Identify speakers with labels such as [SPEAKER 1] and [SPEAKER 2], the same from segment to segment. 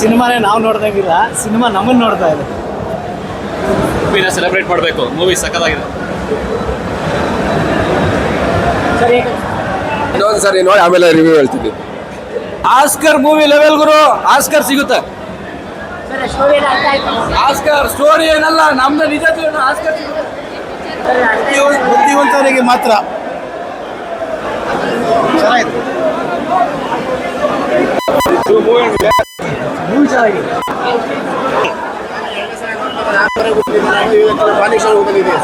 [SPEAKER 1] ಸಿನಿಮಾನೇ ನಾವು ನೋಡ್ದಂಗಿಲ್ಲ ಸಿನಿಮಾ ನಮ್ಮನ್ನು ನೋಡ್ತಾ ಇದೆ.
[SPEAKER 2] ಮೂವಿನ ಸೆಲೆಬ್ರೇಟ್ ಮಾಡಬೇಕು ಮೂವಿ ಸಕ್ಕದಾಗಿದೆ
[SPEAKER 1] ಸರಿ.
[SPEAKER 3] ಇನ್ನೊಂದು ಸರಿ ನೋಡಿ ಆಮೇಲೆ ರಿವ್ಯೂ ಹೇಳ್ತೀವಿ
[SPEAKER 4] ಆಸ್ಕರ್ ಮೂವಿ ಲೆವೆಲ್ ಗುರು ಆಸ್ಕರ್ ಸಿಗುತ್ತೆ. ಆಸ್ಕರ್ ಸ್ಟೋರಿ ಏನಲ್ಲ ನಮ್ದು ನಿಜ ಜೀವನ ಆಸ್ಕರ್ ಸಿಗುತ್ತೆ.
[SPEAKER 1] ಬುದ್ಧಿವಂತರಿಗೆ ಮಾತ್ರ. ಚೆನ್ನಾಗಿದೆ.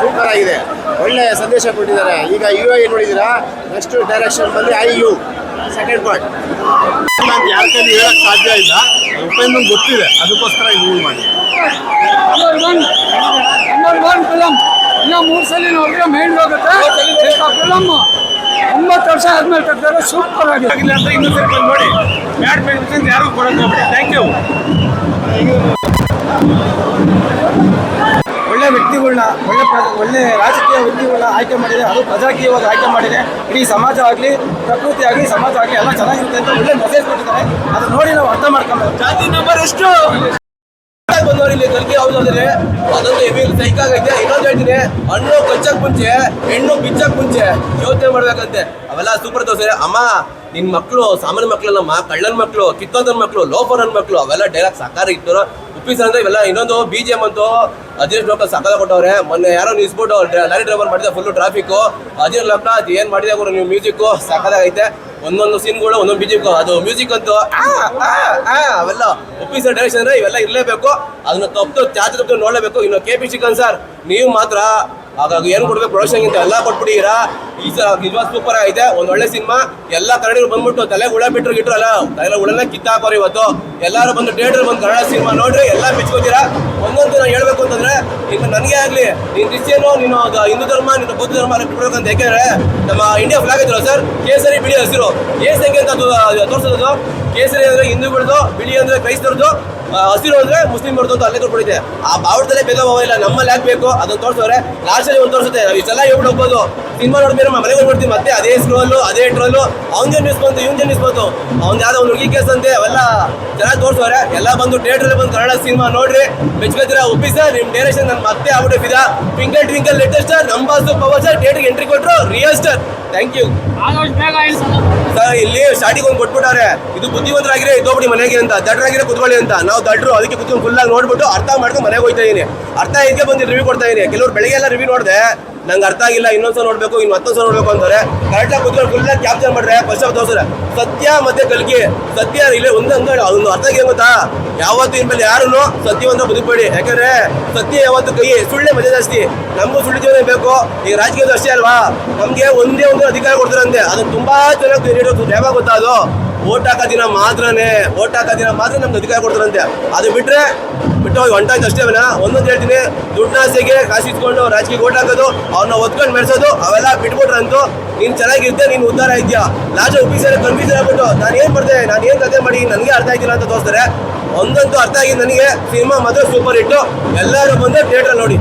[SPEAKER 5] ಸೂಪರ್ ಆಗಿದೆ ಒಳ್ಳೆ ಸಂದೇಶ ಕೊಟ್ಟಿದ್ದಾರೆ. ಈಗ ಯು ಐ ನೋಡಿದ್ದೀರಾ? ನೆಕ್ಸ್ಟ್ ಡೈರೆಕ್ಷನ್ ಬಂದು ಐ ಯು ಸೆಕೆಂಡ್ ಪಾಯಿಂಟ್ ಯಾರ ಕೈಲಿ ಹೇಳಕ್ ಸಾಧ್ಯ ಇಲ್ಲ. ಉಪೇಂದ್ರ ಗೊತ್ತಿದೆ. ಅದಕ್ಕೋಸ್ಕರ ಈ ಮೂವಿ ಮಾಡಿ.
[SPEAKER 4] ನಂಬರ್ ಒನ್ ಫಿಲಮ್ ಇನ್ನ ಮೂರು ಸಲ ನೋಡಿದ್ರೆ ಮೈಂಡ್ ಹೋಗುತ್ತೆ. ವರ್ಷ ಆದ್ಮೇಲೆ ತೆಗ್ದಾರೆ ಸೂಪರ್ ಆಗಿದೆ.
[SPEAKER 2] ಅಂತ ಇನ್ನೊಂದು ಸರಿ ಬಂದು ನೋಡಿ. ಬ್ಯಾಡ್ ಪೇಮೆಂಟ್ ಯಾರು ಕೊಡೋದು ಹೋಗ್ಬೇಡಿ ಥ್ಯಾಂಕ್ ಯು
[SPEAKER 4] ಒಳ್ಳೆ ವ್ಯಕ್ತಿಗಳನ್ನ ಒಳ್ಳೆ ಪ್ರ- ಒಳ್ಳೆ ರಾಜಕೀಯ ವ್ಯಕ್ತಿಗಳನ್ನ ಆಯ್ಕೆ ಮಾಡಿದೆ. ಅದು ಪ್ರಜಾಕೀಯವಾಗಿ ಆಯ್ಕೆ ಮಾಡಿದೆ. ಇಡೀ ಸಮಾಜ ಆಗಲಿ ಪ್ರಕೃತಿ ಆಗಲಿ ಸಮಾಜ ಆಗಲಿ ಎಲ್ಲ ಚೆನ್ನಾಗಿರುತ್ತೆ ಅಂತ ಒಳ್ಳೆ ಮೆಸೇಜ್ ಕೊಟ್ಟಿದ್ದಾರೆ. ಅದು ನೋಡಿ ನಾವು ಅರ್ಥ ಮಾಡ್ಕೊಬೇಕು ಜಾತಿ ನಂಬರ್ ಎಷ್ಟು? ಇಲ್ಲಿ ಕಲ್ಕಿ ಹೌದಾದ್ರೆ ಅದೊಂದು ಹೆವಿ ಸೈಕ್ ಆಗೈತೆ. ಇನ್ನೊಂದು ಹೇಳ್ತೀನಿ, ಹಣ್ಣು ಕಚ್ಚಕ್ ಮುಂಚೆ, ಹೆಣ್ಣು ಬಿಚ್ಚಕ್ ಮುಂಚೆ ಯೋಚನೆ ಮಾಡ್ಬೇಕಂತೆ. ಅವೆಲ್ಲ ಸೂಪರ್ ದೋಸೆ ಅಮ್ಮ, ನಿನ್ ಮಕ್ಕಳು ಸಾಮಾನ್ಯ ಮಕ್ಕಳಲ್ಲಮ್ಮ ಕಳ್ಳನ ಮಕ್ಕಳು ಕಿತ್ತೋದನ್ ಮಕ್ಕಳು ಲೋಫರನ್ ಮಕ್ಕಳು ಅವೆಲ್ಲ ಡೈಲಾಗ್ ಸಾಕಾರ ಇತ್ತು. ಉಪ್ಪಿಸ್ ಅಂದ್ರೆ ಇವೆಲ್ಲ ಇನ್ನೊಂದು ಬಿ ಜಿ ಅಂತೂ ಅದಿರ್ ಲೋಕ ಸಕಾಲ ಕೊಟ್ಟವ್ರೆ. ಮೊನ್ನೆ ಯಾರೋ ನಿಲ್ಸ್ಬಿಟ್ಟು ಲಾರಿ ಡ್ರೈವರ್ ಮಾಡಿದ ಫುಲ್ ಟ್ರಾಫಿಕ್ ಅದಿರ್ ಲೋಕ ಅದು ಏನ್ ಮಾಡಿದೆ ಗುರು ನೀವು ಮ್ಯೂಸಿಕ್ ಐತೆ. ಒಂದೊಂದು ಸೀನ್ಗಳು ಒಂದೊಂದು ಮ್ಯೂಸಿಕ್ ಅದು ಮ್ಯೂಸಿಕ್ ಅಂತೂ ಅವೆಲ್ಲ ಒಪ್ಪಿಸ ಡೈರೆಕ್ಷನ್ ಇವೆಲ್ಲ ಇರಲೇಬೇಕು. ಅದನ್ನ ತಪ್ಪು, ಚಾಚು ತಪ್ಪು ನೋಡಲೇಬೇಕು. ಇನ್ನು ಕೆ ಪಿ ಚಿಕನ್ ಸರ್ ನೀವು ಮಾತ್ರ ಹಾಗಾಗಿ ಏನು ಕೊಡ್ಬೇಕು ಪ್ರೊಡಕ್ಷನ್ ಗಿಂತ ಎಲ್ಲ ಕೊಟ್ಬಿಟ್ಟಿರಾ ಈ ಸಲ ನಿಜವಾದ ಸೂಪರ್ ಆಗಿದೆ. ಒಂದ್ ಒಳ್ಳೆ ಸಿನಿಮಾ ಎಲ್ಲ ಕನ್ನಡಿಗರು ಬಂದ್ಬಿಟ್ಟು ತಲೆ ಹುಳ ಬಿಟ್ಟರು ಗಿಟ್ರಲ್ಲ ತಲೆ ಹುಳನ ಕಿತ್ತಾಕೋರಿ ಇವತ್ತು. ಎಲ್ಲರೂ ಬಂದು ಥಿಯೇಟರ್ ಬಂದು ಕನ್ನಡ ಸಿನಿಮಾ ನೋಡ್ರಿ ಎಲ್ಲ ಮೆಚ್ಕೋತೀರಾ? ಒಂದೊಂದು ನಾನು ಹೇಳ್ಬೇಕು ಅಂತಂದ್ರೆ ಈಗ ನನಗೆ ಆಗ್ಲಿ ನೀನು ಕ್ರಿಶ್ಚಿಯನು ನೀನು ಹಿಂದೂ ಧರ್ಮ ನಿನ್ನ ಬುದ್ಧ ಧರ್ಮ ಎಲ್ಲ ಬಿಡ್ಬೇಕಂತ ಯಾಕೆಂದ್ರೆ ನಮ್ಮ ಇಂಡಿಯಾ ಫ್ಲಾಗ್ ಇದ್ರು ಸರ್ ಕೇಸರಿ ಬಿಳಿ ಹಸಿರು. ಕೇಸರಿ ಅಂತ ತೋರಿಸೋದು ಕೇಸರಿ ಅಂದ್ರೆ ಹಿಂದೂಗಳದು ಬಿಳಿ ಅಂದ್ರೆ ಕ್ರೈಸ್ತರದು ಆ, ಹಸಿರು ಅಂದ್ರೆ ಬರ್ತು ಅಂತ ಅಲ್ಲೇ ತೋರ್ಪಡಿದೆ ಆ ಬಾವುಟದಲ್ಲೇ ಭೇದ ಭಾವ ಇಲ್ಲ. ನಮ್ಮಲ್ಲಿ ಯಾಕೆ ಬೇಕು, ಅದನ್ನ ತೋರಿಸೋರೆ, ಲಾಸ್ಟಲ್ಲಿ ಒಂದು ತೋರಿಸುತ್ತೆ. ನಾವು ಇಷ್ಟೆಲ್ಲ ಹೇಳ್ಬಿಟ್ಟು ಹೋಗ್ಬೋದು. ಸಿನಿಮಾ ನಮ್ಮ ಮನೆಗೆ ಹೋಗ್ಬಿಡ್ತೀವಿ ಮತ್ತೆ ಅದೇ ಸ್ಕ್ರೋಲು ಅದೇ ಟ್ರೋಲು ಅವ್ನ ನ್ಯೂಸ್ ಬಂತು ಇವ್ನ ನ್ಯೂಸ್ ಬಂತು. ಅವ್ನು ಯಾವ್ದೋ ಒಂದು ಹುಡುಗಿ ಕೇಸ್ ಅಂತೆ ಅವೆಲ್ಲ ಚೆನ್ನಾಗಿ ತೋರಿಸೋರೆ ಎಲ್ಲ ಬಂದು ಥಿಯೇಟರ್ ಬಂದು ಕನ್ನಡ ಸಿನಿಮಾ ನೋಡ್ರಿ. ಮೆಚ್ಕೋತೀರಾ ಉಪ್ಪಿ ಸರ್? ನಿಮ್ಮ ಡೈರೆಕ್ಷನ್ ನನ್ನ ಮತ್ತೆ ಆಗ್ಬಿಟ್ಟು ಫಿದಾ ಟ್ವಿಂಕಲ್ ಟ್ವಿಂಕಲ್ ಲೇಟೆಸ್ಟ್ ಸ್ಟಾರ್ ನಮ್ಮ ಬಾಸು ಪವರ್ ಸರ್ ಥಿಯೇಟ್ರಿಗೆ ಎಂಟ್ರಿ ಕೊಟ್ಟರು real star thank you sir. ಇಲ್ಲಿ ಸ್ಟಾರ್ಟಿಂಗ್ ಒಂದು ಕೊಟ್ಬಿಟ್ಟಾರೆ. ಇದು ಬುದ್ಧಿವಂತರಾಗಿರೋ ಇದೋಬಿಡಿ ಮನೆಗೆ ಅಂತ. ದಡ್ರಾಗಿರೋ ಕುತ್ಕೊಳ್ಳಿ ಅಂತ. ನಾವು ದಡ್ರು ಅದಕ್ಕೆ ಕುತ್ಕೊಂಡು ಫುಲ್ ಆಗಿ ನೋಡ್ಬಿಟ್ಟು ಅರ್ಥ ಮಾಡ್ಕೊಂಡು ಮನೆಗೆ ಹೋಗ್ತಾ ಇದ್ದೀನಿ ಅರ್ಥ ಇದಕ್ಕೆ ಬಂದು ರಿವ್ಯೂ ಕೊಡ್ತಾ ಇದೀನಿ. ಕೆಲವರು ಬೆಳಗ್ಗೆ ಎಲ್ಲ ರಿವ್ಯೂ ನೋಡಿದೆ ನಂಗೆ ಅರ್ಥ ಆಗಿಲ್ಲ ಇನ್ನೊಂದ್ಸಲ ನೋಡ್ಬೇಕು, ಇನ್ನು ಮತ್ತೊಂದು ಸಲ ನೋಡ್ಬೇಕು ಅಂತಾರೆ. ಕರೆಕ್ಟಾಗಿ ಕುತ್ಕೊಂಡು ಫುಲ್ ಕ್ಯಾಪ್ಚರ್ ಮಾಡ್ರೆ ಫಸ್ಟ್ ಆಫ್ ತೋರ್ಸ್ರೆ ಸತ್ಯ ಮತ್ತೆ ಕಲಿಕೆ. ಸತ್ಯ ಇಲ್ಲೇ ಒಂದೊಂದು ಅದೊಂದು ಅರ್ಥ ಆಗಿ ಗೊತ್ತಾ? ಯಾವತ್ತು ಇನ್ಮೇಲೆ ಯಾರು ಸತ್ಯವಂತ ಬದುಕಬೇಡಿ. ಯಾಕಂದ್ರೆ ಸತ್ಯ ಯಾವತ್ತು ಕೈ, ಸುಳ್ಳೆ ಮಜಾ ಜಾಸ್ತಿ. ನಮಗೂ ಸುಳ್ಳು ಜೀವನ ಬೇಕು. ಈಗ ರಾಜಕೀಯದ ಅಷ್ಟೇ ಅಲ್ವಾ? ನಮಗೆ ಒಂದೇ ಒಂದು ಅಧಿಕಾರ ಕೊಡ್ತಾರಂತೆ. ಅದು ತುಂಬಾ ಚೆನ್ನಾಗಿ ಯಾವಾಗ ಗೊತ್ತಾ ಅದು? ಓಟ್ ಹಾಕೋ ದಿನ ಮಾತ್ರನೇ ಓಟ್ ಹಾಕೋ ದಿನ ಮಾತ್ರ ನಮ್ಗೆ ಅಧಿಕಾರ ಕೊಡ್ತಾರಂತೆ. ಅದು ಬಿಟ್ಟರೆ ಬಿಟ್ಟು ಹೋಗಿ ಹೊಂಟಾಯ್ತು ಅಷ್ಟೇ ಅವನ ಒಂದೊಂದು ಹೇಳ್ತೀನಿ ದುಡ್ಡಾಸೆಗೆ ಕಾಸು ಇಟ್ಕೊಂಡು ರಾಜಕೀಯ ಓಟ್ ಹಾಕೋದು, ಅವ್ರನ್ನ ಒತ್ಕೊಂಡು ಮೆರೆಸೋದು, ಅವೆಲ್ಲ ಬಿಟ್ಬಿಟ್ರಂತೂ ನೀನು ಚೆನ್ನಾಗಿದ್ದೆ ನೀನು ಉದ್ಧಾರ ಇದೆಯಾ? ಲಾಸ್ಟ್ ಆಫೀಸರ್ ಕನ್ಫ್ಯೂಸ್ ಆಗ್ಬಿಟ್ಟು, ನಾನು ಏನು ಮಾಡ್ದೆ ನಾನು ಏನು ಕತೆ ಮಾಡಿ, ನನಗೆ ಅರ್ಥ ಆಗಿಲ್ಲ ಅಂತ ತೋರಿಸ್ತಾರೆ. ಒಂದಂತೂ ಅರ್ಥ ಆಗಿದೆ ನನಗೆ. ಸಿನಿಮಾ ಮಾತ್ರ ಸೂಪರ್ ಹಿಟ್ಟು. ಎಲ್ಲರೂ ಬಂದು ಥಿಯೇಟ್ರಲ್ಲಿ ನೋಡಿ.